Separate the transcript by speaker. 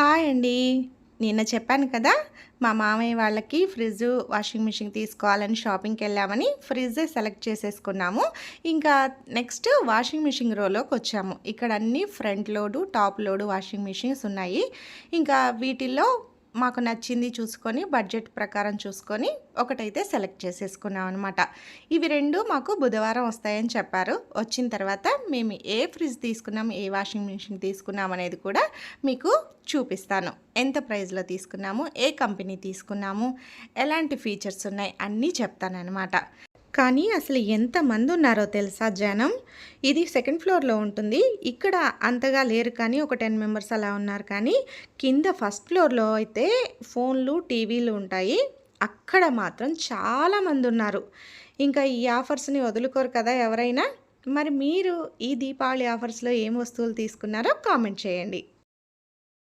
Speaker 1: Hi అండి. నిన్న చెప్పాను కదా మా మామయ్య వాళ్ళకి ఫ్రిడ్జ్ వాషింగ్ మిషన్ తీసుకోవాలని షాపింగ్కి వెళ్ళామని ఫ్రిడ్జే సెలెక్ట్ చేసేసుకున్నాము. ఇంకా నెక్స్ట్ వాషింగ్ మిషన్ రోలోకి వచ్చాము. ఇక్కడ అన్ని front load top load washing machines ఉన్నాయి. ఇంకా వీటిల్లో మాకు నచ్చింది చూసుకొని బడ్జెట్ ప్రకారం చూసుకొని ఒకటైతే సెలెక్ట్ చేసేసుకున్నాం అనమాట ఇవి రెండు మాకు బుధవారం వస్తాయని చెప్పారు. వచ్చిన తర్వాత మేము ఏ ఫ్రిడ్జ్ తీసుకున్నాం ఏ వాషింగ్ మిషన్ తీసుకున్నాం అనేది కూడా మీకు చూపిస్తాను. ఎంత ప్రైస్లో తీసుకున్నాము ఏ కంపెనీ తీసుకున్నాము ఎలాంటి ఫీచర్స్ ఉన్నాయి అన్నీ చెప్తాను అనమాట కానీ అసలు ఎంతమంది ఉన్నారో తెలుసా జనం? ఇది సెకండ్ ఫ్లోర్లో ఉంటుంది. ఇక్కడ అంతగా లేరు కానీ ఒక టెన్ మెంబర్స్ అలా ఉన్నారు కానీ కింద ఫస్ట్ ఫ్లోర్లో అయితే ఫోన్లు టీవీలు ఉంటాయి. అక్కడ మాత్రం చాలామంది ఉన్నారు. ఇంకా ఈ ఆఫర్స్ని వదులుకోరు కదా ఎవరైనా? మరి మీరు ఈ దీపావళి ఆఫర్స్లో ఏం వస్తువులు తీసుకున్నారో కామెంట్ చేయండి.